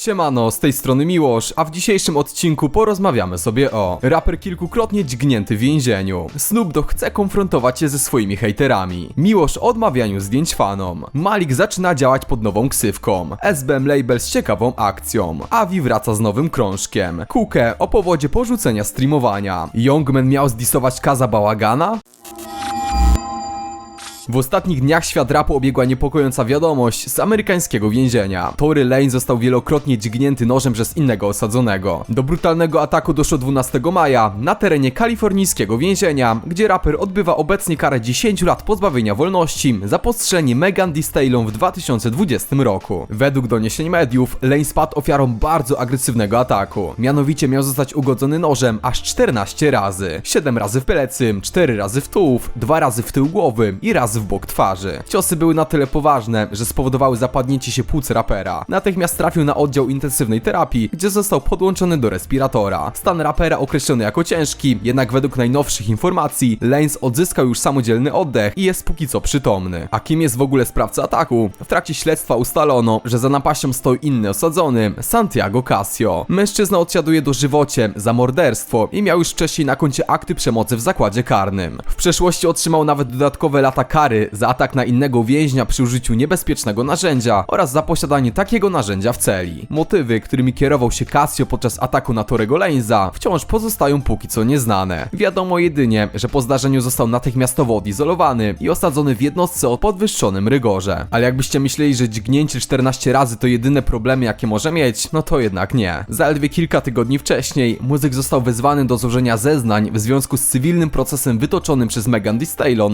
Siemano, z tej strony Miłosz, a w dzisiejszym odcinku porozmawiamy sobie o raper kilkukrotnie dźgnięty w więzieniu. Snoop Dogg chce konfrontować się ze swoimi hejterami. Miłosz odmawianiu zdjęć fanom. Malik zaczyna działać pod nową ksywką. SBM Label z ciekawą akcją. Avi wraca z nowym krążkiem. Kuke o powodzie porzucenia streamowania. Youngman miał zdisować Kaza Bałagana? W ostatnich dniach świat rapu obiegła niepokojąca wiadomość z amerykańskiego więzienia. Tory Lane został wielokrotnie dźgnięty nożem przez innego osadzonego. Do brutalnego ataku doszło 12 maja na terenie kalifornijskiego więzienia, gdzie raper odbywa obecnie karę 10 lat pozbawienia wolności za postrzelenie Megan Thee Stallion w 2020 roku. Według doniesień mediów, Lane spadł ofiarą bardzo agresywnego ataku. Mianowicie miał zostać ugodzony nożem aż 14 razy. 7 razy w plecy, 4 razy w tułów, 2 razy w tył głowy i raz w bok twarzy. Ciosy były na tyle poważne, że spowodowały zapadnięcie się płuc rapera. Natychmiast trafił na oddział intensywnej terapii, gdzie został podłączony do respiratora. Stan rapera określony jako ciężki, jednak według najnowszych informacji Lanes odzyskał już samodzielny oddech i jest póki co przytomny. A kim jest w ogóle sprawca ataku? W trakcie śledztwa ustalono, że za napaścią stoi inny osadzony, Santiago Casio. Mężczyzna odsiaduje dożywocie za morderstwo i miał już wcześniej na koncie akty przemocy w zakładzie karnym. W przeszłości otrzymał nawet dodatkowe lata kary za atak na innego więźnia przy użyciu niebezpiecznego narzędzia oraz za posiadanie takiego narzędzia w celi. Motywy, którymi kierował się Casio podczas ataku na Torego Laneza wciąż pozostają póki co nieznane. Wiadomo jedynie, że po zdarzeniu został natychmiastowo odizolowany i osadzony w jednostce o podwyższonym rygorze. Ale jakbyście myśleli, że dźgnięcie 14 razy to jedyne problemy jakie może mieć, no to jednak nie. Zaledwie kilka tygodni wcześniej muzyk został wezwany do złożenia zeznań w związku z cywilnym procesem wytoczonym przez Megan Thee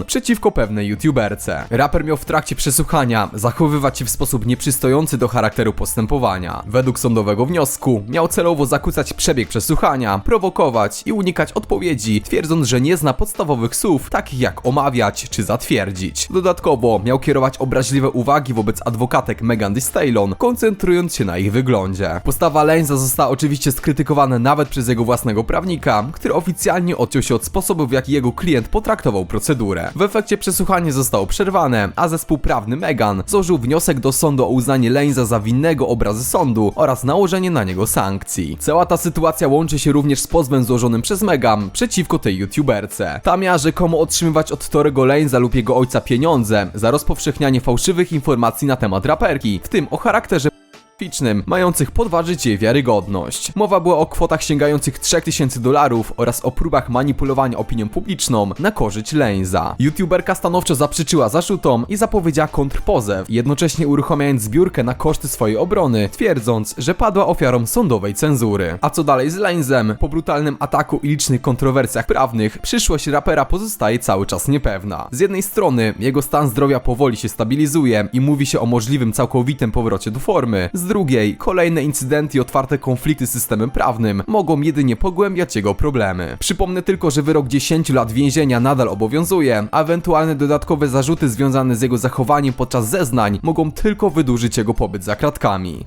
przeciwko pewnej youtuberce. Raper miał w trakcie przesłuchania zachowywać się w sposób nieprzystojący do charakteru postępowania. Według sądowego wniosku miał celowo zakłócać przebieg przesłuchania, prowokować i unikać odpowiedzi, twierdząc, że nie zna podstawowych słów, takich jak omawiać czy zatwierdzić. Dodatkowo miał kierować obraźliwe uwagi wobec adwokatek Megan Thee koncentrując się na ich wyglądzie. Postawa Lenza została oczywiście skrytykowana nawet przez jego własnego prawnika, który oficjalnie odciął się od sposobu, w jaki jego klient potraktował procedurę. W efekcie przesłuchanie zostało przerwane, a zespół prawny Megan złożył wniosek do sądu o uznanie Lenza za winnego obrazy sądu oraz nałożenie na niego sankcji. Cała ta sytuacja łączy się również z pozwem złożonym przez Megan przeciwko tej youtuberce. Ta miała rzekomo otrzymywać od Torego Lenza lub jego ojca pieniądze za rozpowszechnianie fałszywych informacji na temat raperki, w tym o charakterze ficznym, mających podważyć jej wiarygodność. Mowa była o kwotach sięgających 3000 dolarów oraz o próbach manipulowania opinią publiczną na korzyść Lenza. YouTuberka stanowczo zaprzeczyła zarzutom i zapowiedziała kontrpozew, jednocześnie uruchamiając zbiórkę na koszty swojej obrony, twierdząc, że padła ofiarą sądowej cenzury. A co dalej z Lenzem? Po brutalnym ataku i licznych kontrowersjach prawnych, przyszłość rapera pozostaje cały czas niepewna. Z jednej strony, jego stan zdrowia powoli się stabilizuje i mówi się o możliwym całkowitym powrocie do formy, z drugiej, kolejne incydenty i otwarte konflikty z systemem prawnym mogą jedynie pogłębiać jego problemy. Przypomnę tylko, że wyrok 10 lat więzienia nadal obowiązuje, a ewentualne dodatkowe zarzuty związane z jego zachowaniem podczas zeznań mogą tylko wydłużyć jego pobyt za kratkami.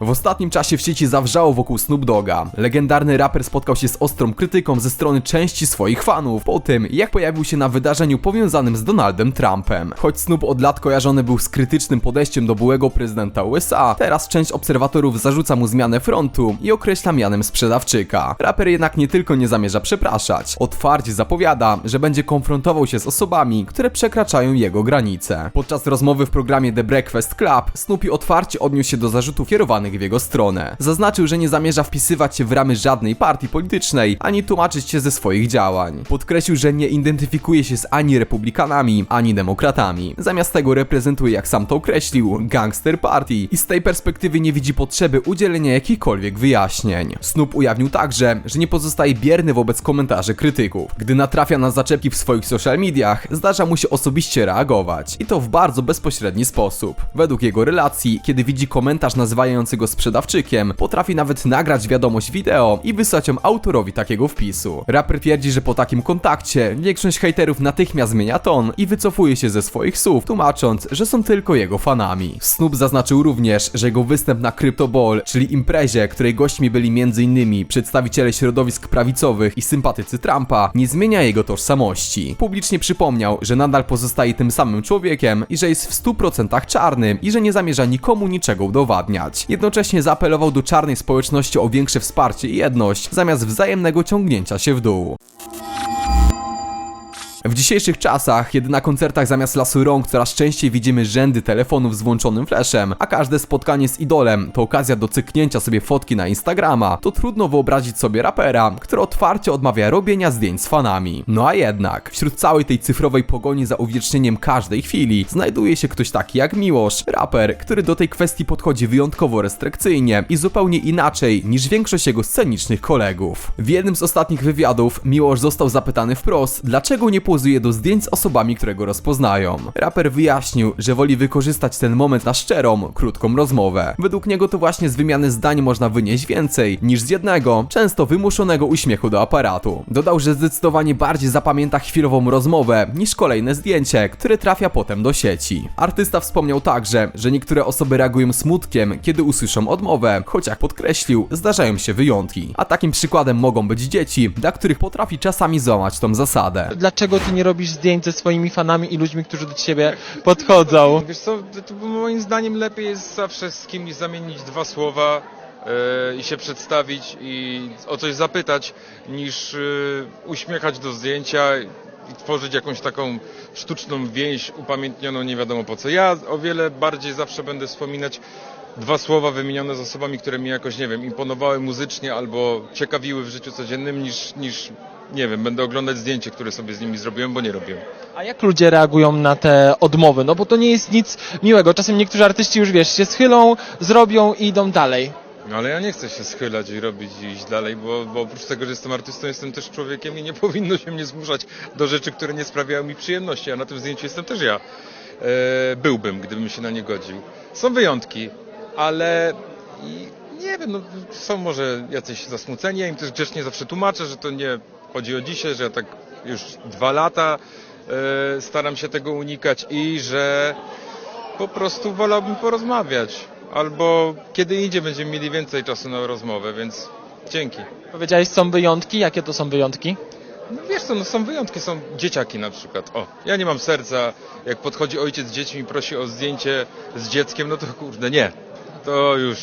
W ostatnim czasie w sieci zawrzało wokół Snoop Dogga. Legendarny raper spotkał się z ostrą krytyką ze strony części swoich fanów po tym, jak pojawił się na wydarzeniu powiązanym z Donaldem Trumpem. Choć Snoop od lat kojarzony był z krytycznym podejściem do byłego prezydenta USA, teraz część obserwatorów zarzuca mu zmianę frontu i określa mianem sprzedawczyka. Raper jednak nie tylko nie zamierza przepraszać, otwarcie zapowiada, że będzie konfrontował się z osobami, które przekraczają jego granice. Podczas rozmowy w programie The Breakfast Club, Snoopy otwarcie odniósł się do zarzutów kierowanych w jego stronę. Zaznaczył, że nie zamierza wpisywać się w ramy żadnej partii politycznej, ani tłumaczyć się ze swoich działań. Podkreślił, że nie identyfikuje się z ani republikanami, ani demokratami. Zamiast tego reprezentuje, jak sam to określił, gangster party i z tej perspektywy nie widzi potrzeby udzielenia jakichkolwiek wyjaśnień. Snoop ujawnił także, że nie pozostaje bierny wobec komentarzy krytyków. Gdy natrafia na zaczepki w swoich social mediach, zdarza mu się osobiście reagować. I to w bardzo bezpośredni sposób. Według jego relacji, kiedy widzi komentarz nazywający nazywający go sprzedawczykiem, potrafi nawet nagrać wiadomość wideo i wysłać ją autorowi takiego wpisu. Raper twierdzi, że po takim kontakcie większość hejterów natychmiast zmienia ton i wycofuje się ze swoich słów, tłumacząc, że są tylko jego fanami. Snoop zaznaczył również, że jego występ na Crypto Ball, czyli imprezie, której gośćmi byli m.in. przedstawiciele środowisk prawicowych i sympatycy Trumpa, nie zmienia jego tożsamości. Publicznie przypomniał, że nadal pozostaje tym samym człowiekiem i że jest w 100% czarnym i że nie zamierza nikomu niczego udowadniać. Jednocześnie zaapelował do czarnej społeczności o większe wsparcie i jedność, zamiast wzajemnego ciągnięcia się w dół. W dzisiejszych czasach, kiedy na koncertach zamiast lasu rąk coraz częściej widzimy rzędy telefonów z włączonym flashem, a każde spotkanie z idolem to okazja do cyknięcia sobie fotki na Instagrama, to trudno wyobrazić sobie rapera, który otwarcie odmawia robienia zdjęć z fanami. No a jednak, wśród całej tej cyfrowej pogoni za uwiecznieniem każdej chwili, znajduje się ktoś taki jak Miłosz, raper, który do tej kwestii podchodzi wyjątkowo restrykcyjnie i zupełnie inaczej niż większość jego scenicznych kolegów. W jednym z ostatnich wywiadów Miłosz został zapytany wprost, dlaczego nie pozuje do zdjęć z osobami, które go rozpoznają. Raper wyjaśnił, że woli wykorzystać ten moment na szczerą, krótką rozmowę. Według niego to właśnie z wymiany zdań można wynieść więcej niż z jednego, często wymuszonego uśmiechu do aparatu. Dodał, że zdecydowanie bardziej zapamięta chwilową rozmowę niż kolejne zdjęcie, które trafia potem do sieci. Artysta wspomniał także, że niektóre osoby reagują smutkiem, kiedy usłyszą odmowę, choć jak podkreślił, zdarzają się wyjątki. A takim przykładem mogą być dzieci, dla których potrafi czasami złamać tą zasadę. Dlaczego ty nie robisz zdjęć ze swoimi fanami i ludźmi, którzy do ciebie podchodzą? Wiesz co, to, moim zdaniem lepiej jest zawsze z kimś zamienić dwa słowa e, i się przedstawić i o coś zapytać, niż e, uśmiechać do zdjęcia i tworzyć jakąś taką sztuczną więź upamiętnioną nie wiadomo po co. Ja o wiele bardziej zawsze będę wspominać dwa słowa wymienione z osobami, które mi jakoś, nie wiem, imponowały muzycznie albo ciekawiły w życiu codziennym, niż, niż nie wiem, będę oglądać zdjęcie, które sobie z nimi zrobiłem, bo nie robiłem. A jak ludzie reagują na te odmowy? No bo to nie jest nic miłego. Czasem niektórzy artyści już wiesz, się schylą, zrobią i idą dalej. No ale ja nie chcę się schylać i robić i iść dalej, bo, bo oprócz tego, że jestem artystą, jestem też człowiekiem i nie powinno się mnie zmuszać do rzeczy, które nie sprawiają mi przyjemności, a na tym zdjęciu jestem też ja. E, byłbym, gdybym się na nie godził. Są wyjątki, ale nie wiem, no, są może jacyś zasmuceni, ja im też grzecznie zawsze tłumaczę, że to nie chodzi o dzisiaj, że ja tak już dwa lata e, staram się tego unikać i że po prostu wolałbym porozmawiać. Albo kiedy indziej będziemy mieli więcej czasu na rozmowę, więc dzięki. Powiedziałeś, są wyjątki. Jakie to są wyjątki? No wiesz co, no są wyjątki, są dzieciaki na przykład. O, ja nie mam serca, jak podchodzi ojciec z dziećmi i prosi o zdjęcie z dzieckiem, no to kurde, nie. To już,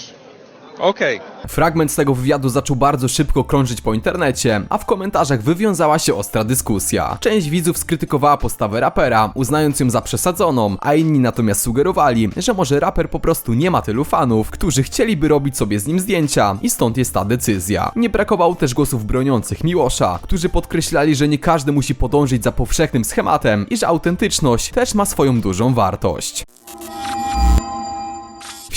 okej. Fragment z tego wywiadu zaczął bardzo szybko krążyć po internecie, a w komentarzach wywiązała się ostra dyskusja. Część widzów skrytykowała postawę rapera, uznając ją za przesadzoną, a inni natomiast sugerowali, że może raper po prostu nie ma tylu fanów, którzy chcieliby robić sobie z nim zdjęcia i stąd jest ta decyzja. Nie brakowało też głosów broniących Miłosza, którzy podkreślali, że nie każdy musi podążyć za powszechnym schematem i że autentyczność też ma swoją dużą wartość.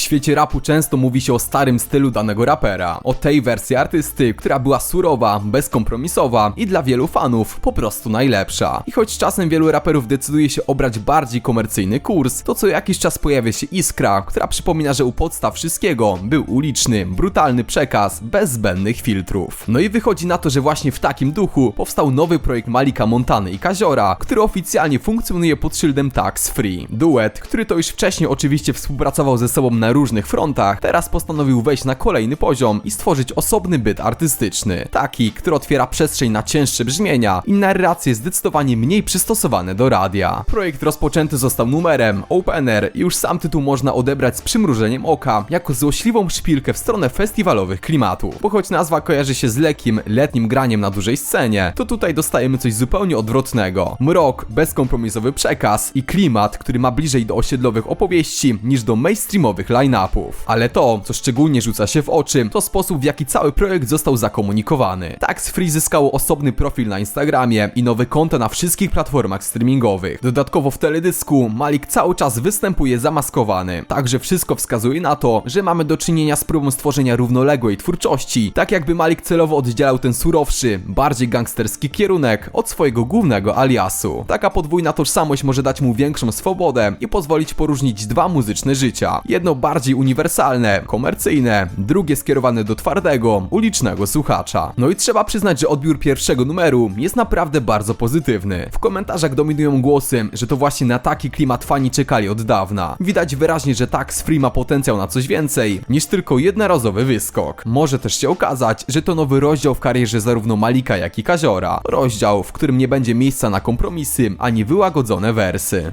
Świecie rapu często mówi się o starym stylu danego rapera, o tej wersji artysty, która była surowa, bezkompromisowa i dla wielu fanów po prostu najlepsza. I choć czasem wielu raperów decyduje się obrać bardziej komercyjny kurs, to co jakiś czas pojawia się iskra, która przypomina, że u podstaw wszystkiego był uliczny, brutalny przekaz, bez zbędnych filtrów. No i wychodzi na to, że właśnie w takim duchu powstał nowy projekt Malika Montany i Kaziora, który oficjalnie funkcjonuje pod szyldem Tax Free. Duet, który to już wcześniej oczywiście współpracował ze sobą na różnych frontach, teraz postanowił wejść na kolejny poziom i stworzyć osobny byt artystyczny. Taki, który otwiera przestrzeń na cięższe brzmienia i narracje zdecydowanie mniej przystosowane do radia. Projekt rozpoczęty został numerem Opener i już sam tytuł można odebrać z przymrużeniem oka, jako złośliwą szpilkę w stronę festiwalowych klimatów. Bo choć nazwa kojarzy się z lekkim, letnim graniem na dużej scenie, to tutaj dostajemy coś zupełnie odwrotnego. Mrok, bezkompromisowy przekaz i klimat, który ma bliżej do osiedlowych opowieści niż do mainstreamowych line-upów. Ale to, co szczególnie rzuca się w oczy, to sposób w jaki cały projekt został zakomunikowany. Tax Free zyskało osobny profil na Instagramie i nowe konto na wszystkich platformach streamingowych. Dodatkowo w teledysku Malik cały czas występuje zamaskowany. Także wszystko wskazuje na to, że mamy do czynienia z próbą stworzenia równoległej twórczości, tak jakby Malik celowo oddzielał ten surowszy, bardziej gangsterski kierunek od swojego głównego aliasu. Taka podwójna tożsamość może dać mu większą swobodę i pozwolić poróżnić dwa muzyczne życia. Jedno bardziej uniwersalne, komercyjne, drugie skierowane do twardego, ulicznego słuchacza. No i trzeba przyznać, że odbiór pierwszego numeru jest naprawdę bardzo pozytywny. W komentarzach dominują głosy, że to właśnie na taki klimat fani czekali od dawna. Widać wyraźnie, że Tax Free ma potencjał na coś więcej niż tylko jednorazowy wyskok. Może też się okazać, że to nowy rozdział w karierze zarówno Malika, jak i Kaziora. Rozdział, w którym nie będzie miejsca na kompromisy ani wyłagodzone wersy.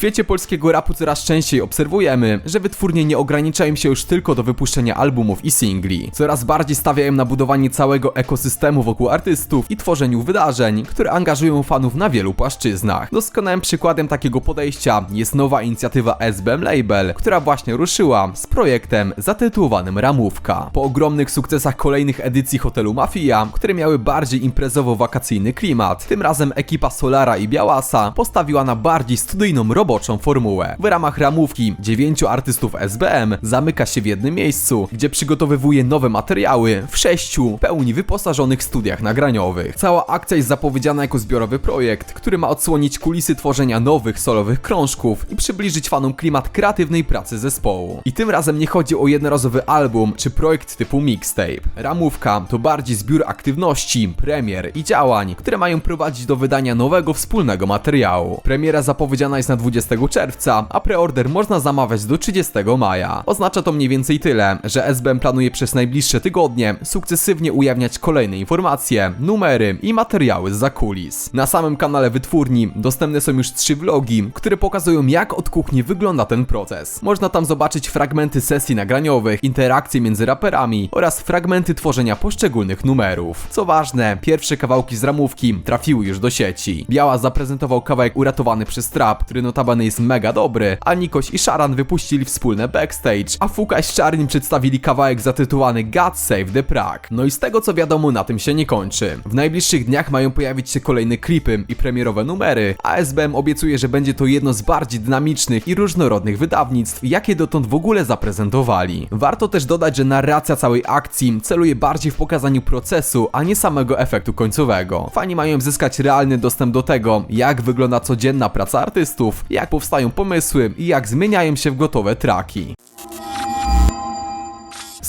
Świecie polskiego rapu coraz częściej obserwujemy, że wytwórnie nie ograniczają się już tylko do wypuszczenia albumów i singli. Coraz bardziej stawiają na budowanie całego ekosystemu wokół artystów i tworzeniu wydarzeń, które angażują fanów na wielu płaszczyznach. Doskonałym przykładem takiego podejścia jest nowa inicjatywa SBM Label, która właśnie ruszyła z projektem zatytułowanym Ramówka. Po ogromnych sukcesach kolejnych edycji hotelu Mafia, które miały bardziej imprezowo-wakacyjny klimat, tym razem ekipa Solara i Białasa postawiła na bardziej studyjną roboczą formułę. W ramach ramówki dziewięciu artystów SBM zamyka się w jednym miejscu, gdzie przygotowywuje nowe materiały w sześciu pełni wyposażonych studiach nagraniowych. Cała akcja jest zapowiedziana jako zbiorowy projekt, który ma odsłonić kulisy tworzenia nowych solowych krążków i przybliżyć fanom klimat kreatywnej pracy zespołu. I tym razem nie chodzi o jednorazowy album czy projekt typu mixtape. Ramówka to bardziej zbiór aktywności, premier i działań, które mają prowadzić do wydania nowego wspólnego materiału. Premiera zapowiedziana jest na 20 czerwca, a preorder można zamawiać do 30 maja. Oznacza to mniej więcej tyle, że SBM planuje przez najbliższe tygodnie sukcesywnie ujawniać kolejne informacje, numery i materiały z kulis. Na samym kanale wytwórni dostępne są już trzy vlogi, które pokazują jak od kuchni wygląda ten proces. Można tam zobaczyć fragmenty sesji nagraniowych, interakcje między raperami oraz fragmenty tworzenia poszczególnych numerów. Co ważne, pierwsze kawałki z ramówki trafiły już do sieci. Biała zaprezentował kawałek uratowany przez trap, który notabene jest mega dobry, a Nikoś i Sharan wypuścili wspólne backstage, a Fuka z Czarnim przedstawili kawałek zatytułowany God Save the Prague. No i z tego co wiadomo na tym się nie kończy. W najbliższych dniach mają pojawić się kolejne klipy i premierowe numery, a SBM obiecuje, że będzie to jedno z bardziej dynamicznych i różnorodnych wydawnictw, jakie dotąd w ogóle zaprezentowali. Warto też dodać, że narracja całej akcji celuje bardziej w pokazaniu procesu, a nie samego efektu końcowego. Fani mają zyskać realny dostęp do tego, jak wygląda codzienna praca artystów, jak powstają pomysły i jak zmieniają się w gotowe traki.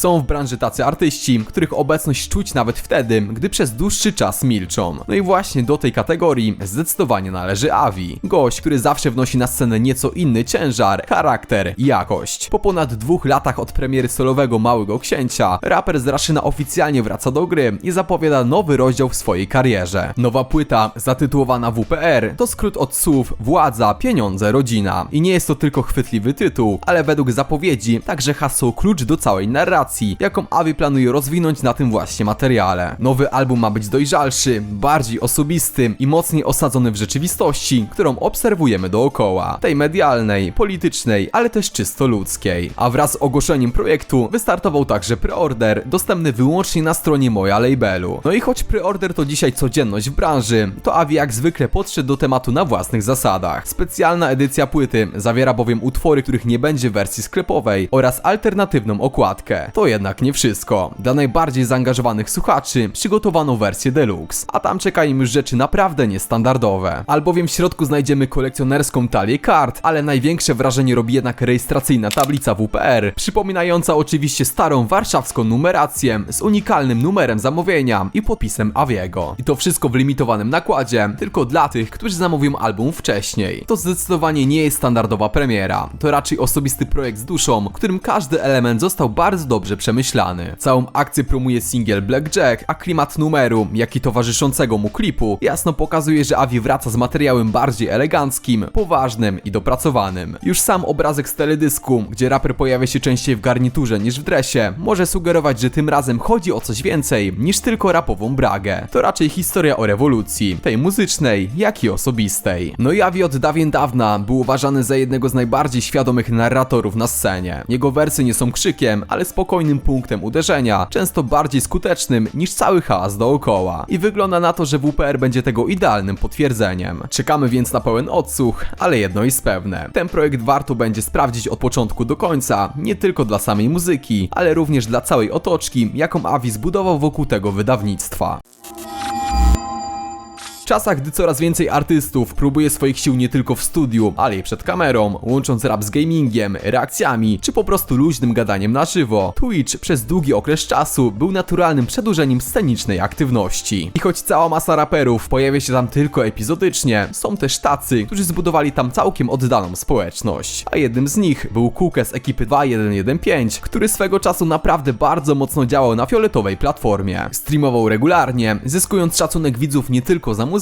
Są w branży tacy artyści, których obecność czuć nawet wtedy, gdy przez dłuższy czas milczą. No i właśnie do tej kategorii zdecydowanie należy Avi. Gość, który zawsze wnosi na scenę nieco inny ciężar, charakter i jakość. Po ponad dwóch latach od premiery solowego Małego Księcia, raper z Raszyna oficjalnie wraca do gry i zapowiada nowy rozdział w swojej karierze. Nowa płyta, zatytułowana WPR, to skrót od słów władza, pieniądze, rodzina. I nie jest to tylko chwytliwy tytuł, ale według zapowiedzi także hasło klucz do całej narracji, jaką Avi planuje rozwinąć na tym właśnie materiale. Nowy album ma być dojrzalszy, bardziej osobisty i mocniej osadzony w rzeczywistości, którą obserwujemy dookoła. Tej medialnej, politycznej, ale też czysto ludzkiej. A wraz z ogłoszeniem projektu wystartował także preorder, dostępny wyłącznie na stronie moja labelu. No i choć preorder to dzisiaj codzienność w branży, to Avi jak zwykle podszedł do tematu na własnych zasadach. Specjalna edycja płyty zawiera bowiem utwory, których nie będzie w wersji sklepowej oraz alternatywną okładkę. To jednak nie wszystko. Dla najbardziej zaangażowanych słuchaczy przygotowano wersję deluxe, a tam czekają już rzeczy naprawdę niestandardowe. Albowiem w środku znajdziemy kolekcjonerską talię kart, ale największe wrażenie robi jednak rejestracyjna tablica WPR, przypominająca oczywiście starą warszawską numerację z unikalnym numerem zamówienia i podpisem Aviego. I to wszystko w limitowanym nakładzie, tylko dla tych, którzy zamówią album wcześniej. To zdecydowanie nie jest standardowa premiera, to raczej osobisty projekt z duszą, którym każdy element został bardzo dobrze przemyślany. Całą akcję promuje singiel Blackjack, a klimat numeru, jak i towarzyszącego mu klipu, jasno pokazuje, że Avi wraca z materiałem bardziej eleganckim, poważnym i dopracowanym. Już sam obrazek z teledysku, gdzie raper pojawia się częściej w garniturze niż w dresie, może sugerować, że tym razem chodzi o coś więcej niż tylko rapową bragę. To raczej historia o rewolucji, tej muzycznej, jak i osobistej. No i Avi od dawien dawna był uważany za jednego z najbardziej świadomych narratorów na scenie. Jego wersy nie są krzykiem, ale spokojnym punktem uderzenia, często bardziej skutecznym niż cały hałas dookoła. I wygląda na to, że WPR będzie tego idealnym potwierdzeniem. Czekamy więc na pełen odsłuch, ale jedno jest pewne. Ten projekt warto będzie sprawdzić od początku do końca, nie tylko dla samej muzyki, ale również dla całej otoczki, jaką Avi zbudował wokół tego wydawnictwa. Czasach, gdy coraz więcej artystów próbuje swoich sił nie tylko w studiu, ale i przed kamerą, łącząc rap z gamingiem, reakcjami, czy po prostu luźnym gadaniem na żywo, Twitch przez długi okres czasu był naturalnym przedłużeniem scenicznej aktywności. I choć cała masa raperów pojawia się tam tylko epizodycznie, są też tacy, którzy zbudowali tam całkiem oddaną społeczność. A jednym z nich był Kuke z ekipy 2115, który swego czasu naprawdę bardzo mocno działał na fioletowej platformie. Streamował regularnie, zyskując szacunek widzów nie tylko za muzykę,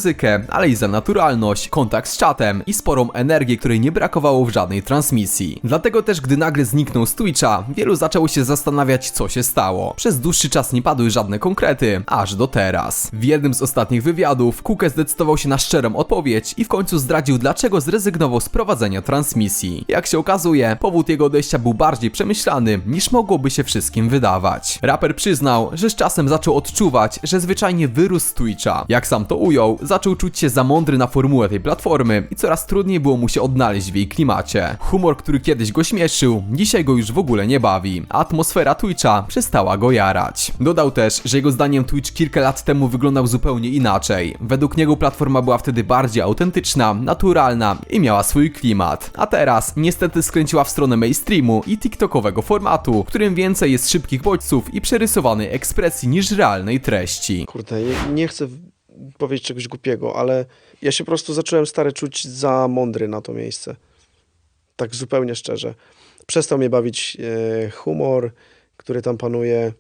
ale i za naturalność, kontakt z czatem i sporą energię, której nie brakowało w żadnej transmisji. Dlatego też, gdy nagle zniknął z Twitcha, wielu zaczęło się zastanawiać, co się stało. Przez dłuższy czas nie padły żadne konkrety, aż do teraz. W jednym z ostatnich wywiadów Kuke zdecydował się na szczerą odpowiedź i w końcu zdradził, dlaczego zrezygnował z prowadzenia transmisji. Jak się okazuje, powód jego odejścia był bardziej przemyślany, niż mogłoby się wszystkim wydawać. Raper przyznał, że z czasem zaczął odczuwać, że zwyczajnie wyrósł z Twitcha. Jak sam to ujął, zaczął czuć się za mądry na formułę tej platformy i coraz trudniej było mu się odnaleźć w jej klimacie. Humor, który kiedyś go śmieszył, dzisiaj go już w ogóle nie bawi. Atmosfera Twitcha przestała go jarać. Dodał też, że jego zdaniem Twitch kilka lat temu wyglądał zupełnie inaczej. Według niego platforma była wtedy bardziej autentyczna, naturalna i miała swój klimat. A teraz niestety skręciła w stronę mainstreamu i TikTokowego formatu, w którym więcej jest szybkich bodźców i przerysowanej ekspresji niż realnej treści. Kurde, nie, chcę powiedzieć czegoś głupiego, ale ja się po prostu zacząłem stary czuć za mądry na to miejsce. Tak zupełnie szczerze. Przestał mnie bawić e, humor, który tam panuje.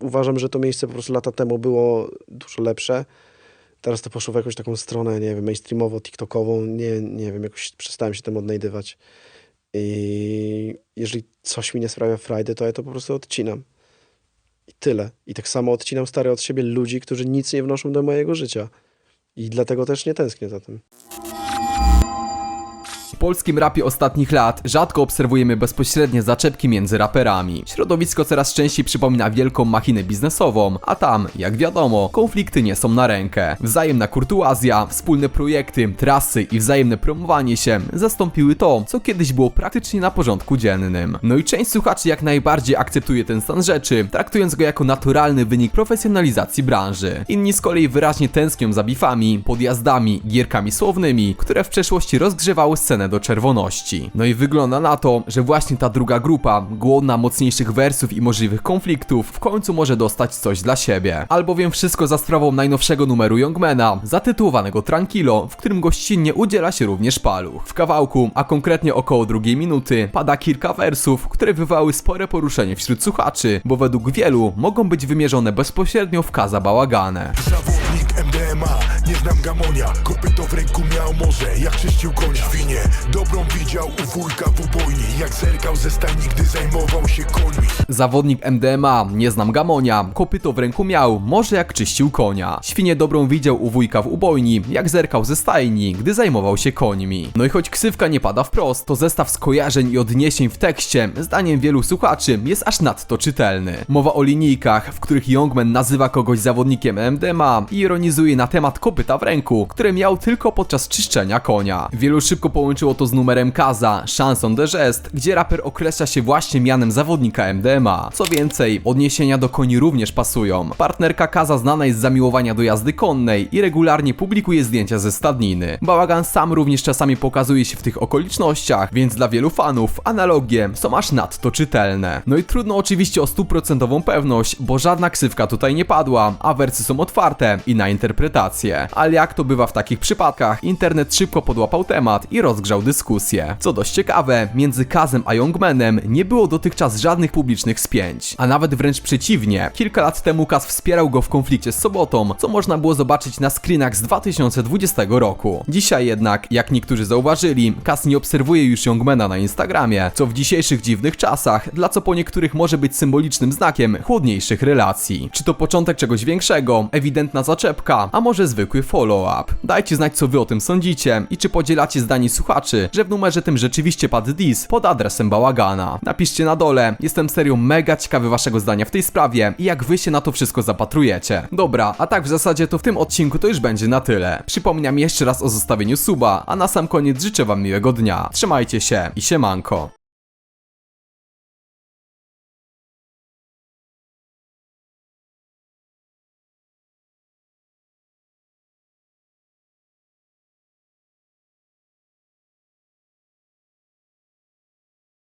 Uważam, że to miejsce po prostu lata temu było dużo lepsze. Teraz to poszło w jakąś taką stronę, nie wiem, mainstreamowo, tiktokową. Nie, nie wiem, jakoś przestałem się tym odnajdywać. I jeżeli coś mi nie sprawia frajdy, to ja to po prostu odcinam. I tyle. I tak samo odcinam stary od siebie ludzi, którzy nic nie wnoszą do mojego życia. I dlatego też nie tęsknię za tym. Polskim rapie ostatnich lat rzadko obserwujemy bezpośrednie zaczepki między raperami. Środowisko coraz częściej przypomina wielką machinę biznesową, a tam, jak wiadomo, konflikty nie są na rękę. Wzajemna kurtuazja, wspólne projekty, trasy i wzajemne promowanie się zastąpiły to, co kiedyś było praktycznie na porządku dziennym. No i część słuchaczy jak najbardziej akceptuje ten stan rzeczy, traktując go jako naturalny wynik profesjonalizacji branży. Inni z kolei wyraźnie tęsknią za bifami, podjazdami, gierkami słownymi, które w przeszłości rozgrzewały scenę do czerwoności. No i wygląda na to, że właśnie ta druga grupa, głodna mocniejszych wersów i możliwych konfliktów, w końcu może dostać coś dla siebie. Albowiem wszystko za sprawą najnowszego numeru Youngmana, zatytułowanego Tranquilo, w którym gościnnie udziela się również Paluch. W kawałku, a konkretnie około drugiej minuty, pada kilka wersów, które wywołały spore poruszenie wśród słuchaczy, bo według wielu mogą być wymierzone bezpośrednio w Kaza Bałaganę. Zawodnik MDMA, nie znam gamonia Kopyto w ręku miał morze, jak czyścił koń świnie Dobrą widział u wujka w ubojni Jak zerkał ze stajni, gdy zajmował się końmi Zawodnik MDMA, nie znam gamonia, kopyto w ręku miał, może jak czyścił konia. Świnie dobrą widział u wujka w ubojni, jak zerkał ze stajni, gdy zajmował się końmi. No i choć ksywka nie pada wprost, to zestaw skojarzeń i odniesień w tekście, zdaniem wielu słuchaczy, jest aż nadto czytelny. Mowa o linijkach, w których Youngman nazywa kogoś zawodnikiem MDMA i ironizuje na temat kopyta w ręku, które miał tylko podczas czyszczenia konia. Wielu szybko połączyło to z numerem Kaza, Chanson de Gest, gdzie raper określa się właśnie mianem zawodnika MDMA. Co więcej, odniesienia do koni również pasują. Partnerka Kaza znana jest z zamiłowania do jazdy konnej i regularnie publikuje zdjęcia ze stadniny. Bałagan sam również czasami pokazuje się w tych okolicznościach, więc dla wielu fanów analogie są aż nadto czytelne. No i trudno oczywiście o stuprocentową pewność, bo żadna ksywka tutaj nie padła, a wersy są otwarte i na interpretację. Ale jak to bywa w takich przypadkach, internet szybko podłapał temat i rozgrzał dyskusję. Co dość ciekawe, między Kazem a Youngmanem nie było dotychczas żadnych publicznych spięć, a nawet wręcz przeciwnie. Kilka lat temu Kaz wspierał go w konflikcie z Sobotą, co można było zobaczyć na screenach z 2020 roku. Dzisiaj jednak, jak niektórzy zauważyli, Kaz nie obserwuje już Youngmana na Instagramie, co w dzisiejszych dziwnych czasach, dla co po niektórych może być symbolicznym znakiem chłodniejszych relacji. Czy to początek czegoś większego, ewidentna zaczepka, a może zwykły follow-up? Dajcie znać co wy o tym sądzicie i czy podzielacie zdanie słuchaczy, że w numerze tym rzeczywiście padł dis pod adresem bałagana. Napiszcie na dole, jestem serio mega ciekawy waszego zdania w tej sprawie i jak wy się na to wszystko zapatrujecie. Dobra, a tak w zasadzie to w tym odcinku to już będzie na tyle. Przypominam jeszcze raz o zostawieniu suba, a na sam koniec życzę wam miłego dnia. Trzymajcie się i siemanko.